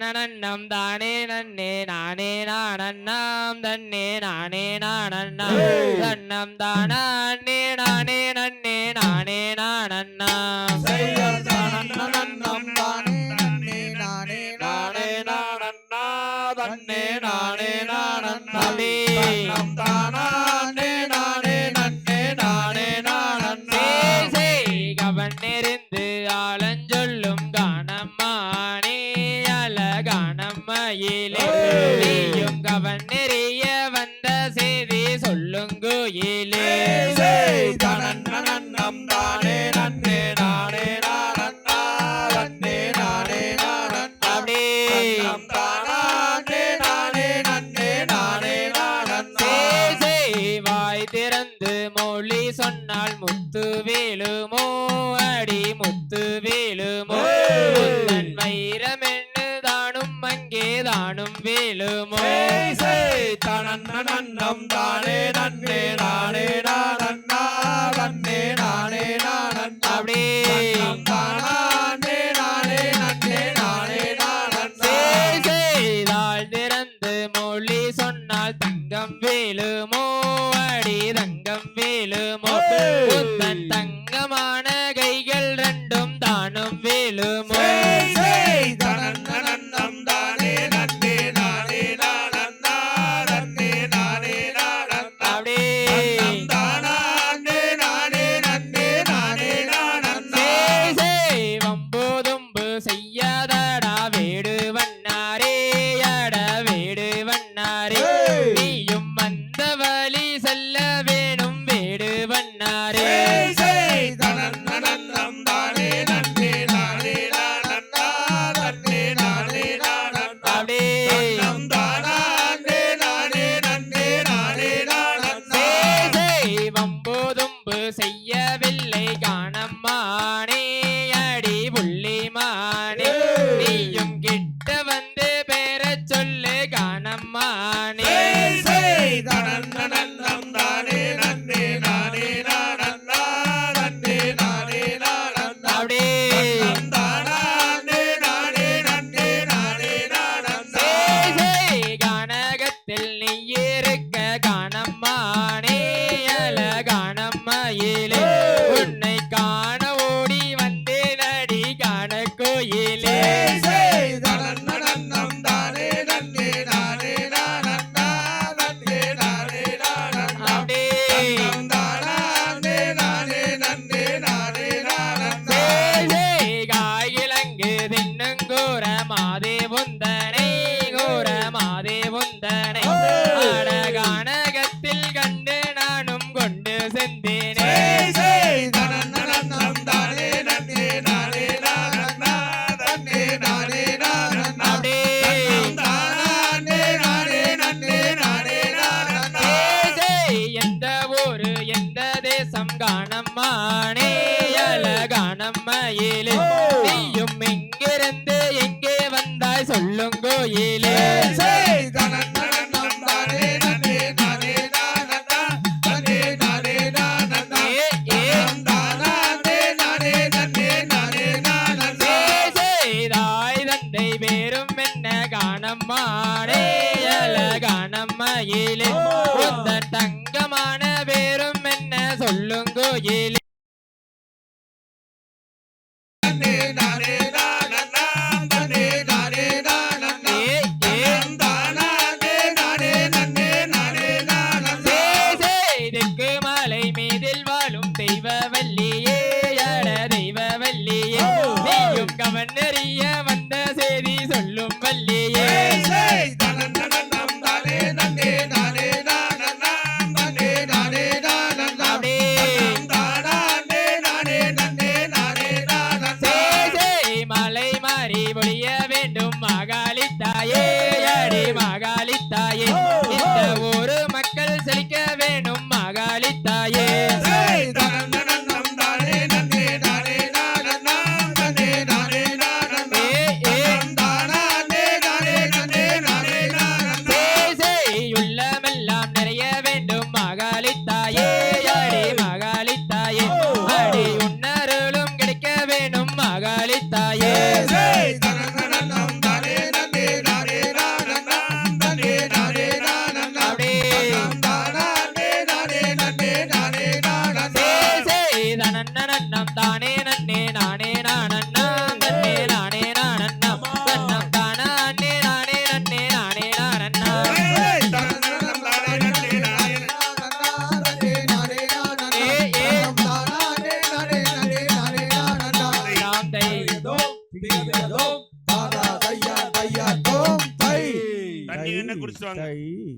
நன்னனம் தானே நன்னே நானே நானண்ணாம் தன்னே நானே நானண்ணாம். தன்னம் தானா அண்ணே நானே நன்னே நானே நானண்ணாம். நன்னனம் தானே நானே நானே நானே உண்மையிலே நீயும் கவன் நெறிய வந்த செய்தி சொல்லுங்குயிலே. திறந்து மொழி சொன்னால் முத்து வேலுமோ அடி முத்து வேலுமோ நன்மைரம் நானும் வேலுமோ. தனம் தானே நன்னே நானே நானே நானே நானே அப்படியே. தானே நானே நன்னே நானே செய்தால் திறந்து மொழி சொன்னால் தங்கம் வேலுமோ. அடி தங்கம் வேலுமோ. தங்கமான கைகள் ரெண்டும் தானும் வேலுமோ. money. மானே அழகானம்மையிலே நீயும் இங்கிருந்து எங்கே வந்தாய் சொல்லுங்கோயிலே காணம்மாடே அழகானம்மையிலே கோயிலே மலை மீதில் வாழும் தெய்வ வல்லியே தெய்வ வல்லியே நீயும் கவன் அறியவன் produção. Isso tá aí.